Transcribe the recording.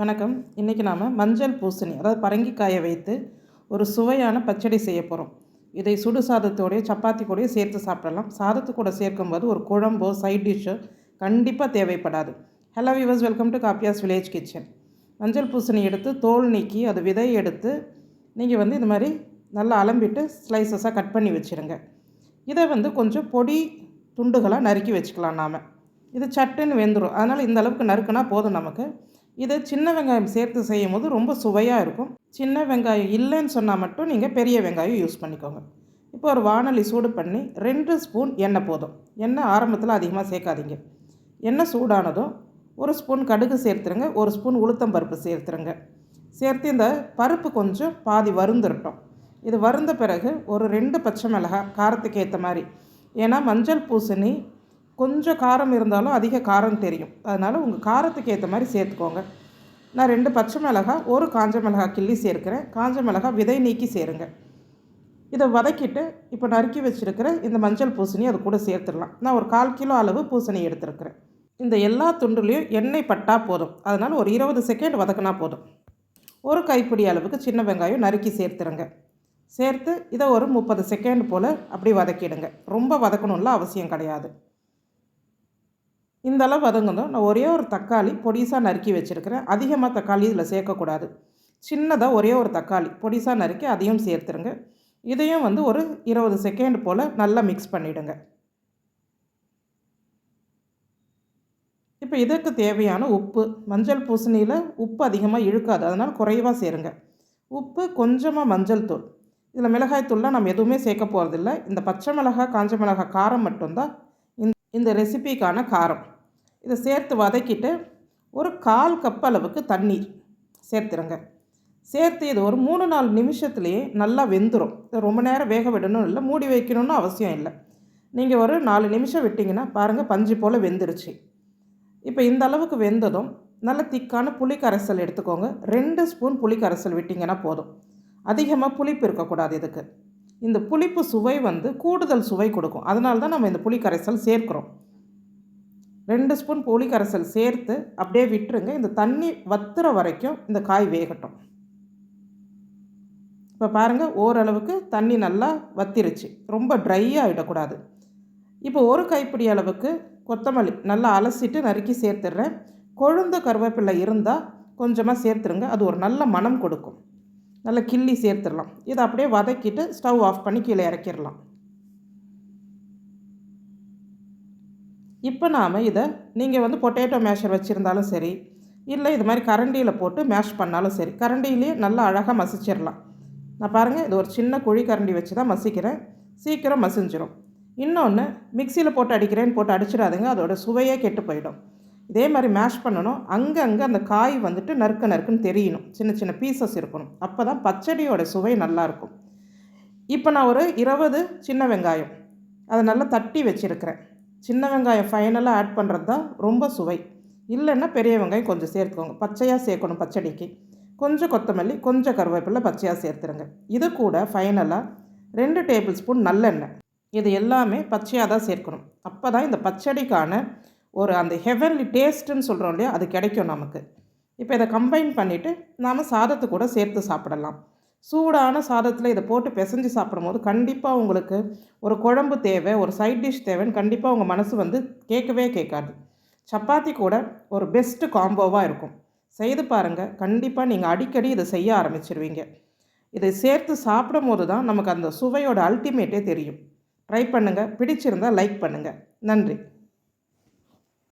வணக்கம். இன்றைக்கி நாம் மஞ்சள் பூசணி அதாவது பரங்கிக்காயை வைத்து ஒரு சுவையான பச்சடி செய்ய போகிறோம் இதை சுடு சாதத்தோடைய சப்பாத்தி கூடயும் சேர்த்து சாப்பிடலாம். சாதத்து கூட சேர்க்கும்போது ஒரு குழம்போ சைட் டிஷ்ஷோ கண்டிப்பாக தேவைப்படாது. ஹலோ விவர்ஸ் வெல்கம் டு காப்பியாஸ் வில்லேஜ் கிச்சன் மஞ்சள் பூசணி எடுத்து தோல் நீக்கி அது விதை எடுத்து நீங்கள் வந்து இந்த மாதிரி நல்லா அலம்பிட்டு ஸ்லைசஸாக கட் பண்ணி வச்சுருங்க. இதை வந்து கொஞ்சம் பொடி துண்டுகளாக நறுக்கி வச்சுக்கலாம் நாம். இது சட்டுன்னு வெந்துடும் அதனால் இந்த அளவுக்கு நறுக்குனா போதும் நமக்கு. இது சின்ன வெங்காயம் சேர்த்து செய்யும் போது ரொம்ப சுவையாக இருக்கும். சின்ன வெங்காயம் இல்லைன்னு சொன்னால் மட்டும் நீங்கள் பெரிய வெங்காயம் யூஸ் பண்ணிக்கோங்க. இப்போ ஒரு வானொலி சூடு பண்ணி ரெண்டு ஸ்பூன் எண்ணெய் போதும். எண்ணெய் ஆரம்பத்தில் அதிகமாக சேர்க்காதீங்க. எண்ணெய் சூடானதும் ஒரு ஸ்பூன் கடுகு சேர்த்துருங்க ஒரு ஸ்பூன் உளுத்தம் பருப்பு சேர்த்துருங்க. சேர்த்து இந்த பருப்பு கொஞ்சம் பாதி வருந்துருட்டோம் இது வருந்த பிறகு ஒரு ரெண்டு பச்சை மிளகாய் காரத்துக்கு ஏற்ற மாதிரி. ஏன்னா மஞ்சள் பூசணி கொஞ்சம் காரம் இருந்தாலும் அதிக காரம் தெரியும். அதனால் உங்கள் காரத்துக்கு ஏற்ற மாதிரி சேர்த்துக்கோங்க. நான் ரெண்டு பச்சை மிளகாய் ஒரு காஞ்ச மிளகாய் கிள்ளி சேர்க்குறேன். காஞ்ச மிளகாய் விதை நீக்கி சேருங்க. இதை வதக்கிட்டு இப்போ நறுக்கி வச்சுருக்கிற இந்த மஞ்சள் பூசணி அது கூட சேர்த்துடலாம். நான் ஒரு கால் கிலோ அளவு பூசணி எடுத்துருக்கிறேன். இந்த எல்லா துண்டுலேயும் எண்ணெய் பட்டால் போதும். அதனால் ஒரு இருபது செகண்ட் வதக்கினா போதும். ஒரு கைப்பிடி அளவுக்கு சின்ன வெங்காயம் நறுக்கி சேர்த்துருங்க. சேர்த்து இதை ஒரு முப்பது செகண்ட் போல் அப்படி வதக்கிடுங்க. ரொம்ப வதக்கணும்ல அவசியம் கிடையாது. இந்தளவு வதங்கணும் நான் ஒரே ஒரு தக்காளி பொடிசாக நறுக்கி வச்சுருக்கிறேன். அதிகமாக தக்காளி இதில் சேர்க்கக்கூடாது. சின்னதாக ஒரே ஒரு தக்காளி பொடிசாக நறுக்கி அதையும் சேர்த்துருங்க. இதையும் வந்து ஒரு இருபது செகண்ட் போல் நல்லா மிக்ஸ் பண்ணிவிடுங்க இப்போ இதுக்கு தேவையான உப்பு மஞ்சள் பூசணியில் உப்பு அதிகமாக இழுக்காது. அதனால் குறைவாக சேருங்க. உப்பு கொஞ்சமாக மஞ்சள் தூள். இதில் மிளகாய் தூள்லாம் நம்ம எதுவுமே சேர்க்க போகிறதில்ல இந்த பச்சை மிளகாய் காஞ்ச மிளகாய் காரம் மட்டும்தான் இந்த ரெசிபிக்கான காரம். இதை சேர்த்து வதக்கிட்டு ஒரு கால் கப் அளவுக்கு தண்ணீர் சேர்த்துருங்க. சேர்த்து இது ஒரு மூணு நாலு நிமிஷத்துலேயே நல்லா வெந்துடும் இதை ரொம்ப நேரம் வேக விடணும் இல்லை மூடி வைக்கணும்னு அவசியம் இல்லை. நீங்கள் ஒரு நாலு நிமிஷம் விட்டிங்கன்னா பாருங்கள் பஞ்சு போல் வெந்துருச்சு. இப்போ இந்த அளவுக்கு வெந்ததும் நல்ல திக்கான புளி கரைசல் எடுத்துக்கோங்க. ரெண்டு ஸ்பூன் புளி கரைசல் விட்டிங்கன்னா போதும். அதிகமாக புளிப்பு இருக்கக்கூடாது இதுக்கு. இந்த புளிப்பு சுவை வந்து கூடுதல் சுவை கொடுக்கும். அதனால தான் நம்ம இந்த புளி கரைசல் சேர்க்குறோம். ரெண்டு ஸ்பூன் புளி கரைசல் சேர்த்து அப்படியே விட்டுருங்க. இந்த தண்ணி வத்துற வரைக்கும் இந்த காய் வேகட்டும். இப்போ பாருங்கள் ஓரளவுக்கு தண்ணி நல்லா வத்திருச்சு. ரொம்ப ட்ரை ஆகிடக்கூடாது இப்போ ஒரு கைப்பிடி அளவுக்கு கொத்தமல்லி நல்லா அலசிட்டு நறுக்கி சேர்த்துடுறேன். கொழுந்த கருவேப்பிலை இருந்தால் கொஞ்சமாக சேர்த்துருங்க. அது ஒரு நல்ல மனம் கொடுக்கும். நல்லா கிள்ளி சேர்த்துடலாம். இதை அப்படியே வதக்கிட்டு ஸ்டவ் ஆஃப் பண்ணி கீழே இறக்கிடலாம். இப்போ நாம் இதை நீங்கள் வந்து பொட்டேட்டோ மேஷர் வச்சுருந்தாலும் சரி இல்லை இது மாதிரி கரண்டியில் போட்டு மேஷ் பண்ணாலும் சரி கரண்டியிலே நல்லா அழகாக மசிச்சிடலாம். நான் பாருங்கள் இது ஒரு சின்ன குழி கரண்டி வச்சு தான் மசிக்கிறேன். சீக்கிரம் மசிஞ்சிடும் இன்னொன்று மிக்சியில் போட்டு அடிக்கிறேன்னு போட்டு அடிச்சிடாதுங்க அதோட சுவையே கெட்டு போயிடும். இதே மாதிரி மேஷ் பண்ணணும். அங்கங்கே அந்த காய் வந்துட்டு நறுக்க நறுக்குன்னு தெரியணும். சின்ன சின்ன பீசஸ் இருக்கணும். அப்போ தான் பச்சடியோட சுவை நல்லாயிருக்கும் இப்போ நான் ஒரு இருபது சின்ன வெங்காயம். அதை நல்லா தட்டி வச்சுருக்கிறேன். சின்ன வெங்காயம் ஃபைனலாக ஆட் பண்ணுறது தான் ரொம்ப சுவை. இல்லைன்னா பெரிய வெங்காயம் கொஞ்சம் சேர்த்துக்கோங்க. பச்சையாக சேர்க்கணும் பச்சடிக்கு. கொஞ்சம் கொத்தமல்லி கொஞ்சம் கருவேப்பிலை பச்சையாக சேர்த்துருங்க. இது கூட ஃபைனலாக ரெண்டு டேபிள் ஸ்பூன் நல்லெண்ணெய். இது எல்லாமே பச்சையாக தான் சேர்க்கணும். அப்போ தான் இந்த பச்சடிக்கான ஒரு அந்த ஹெவன்லி டேஸ்ட்டுன்னு சொல்கிறோம் இல்லையா அது கிடைக்கும் நமக்கு. இப்போ இதை கம்பைன் பண்ணிவிட்டு நாம் சாதத்து கூட சேர்த்து சாப்பிடலாம். சூடான சாதத்தில் இதை போட்டு பிசைஞ்சு சாப்பிடும்போது கண்டிப்பாக உங்களுக்கு ஒரு குழம்பு தேவை ஒரு சைட் டிஷ் தேவைன்னு கண்டிப்பாக உங்கள் மனசு வந்து கேட்கவே கேட்காது. சப்பாத்தி கூட ஒரு பெஸ்ட்டு காம்போவாக இருக்கும். செய்து பாருங்கள் கண்டிப்பாக நீங்கள் அடிக்கடி இதை செய்ய ஆரம்பிச்சிருவீங்க. இதை சேர்த்து சாப்பிடும் போது தான் நமக்கு அந்த சுவையோட அல்டிமேட்டே தெரியும். ட்ரை பண்ணுங்கள் பிடிச்சிருந்தால் லைக் பண்ணுங்கள் நன்றி.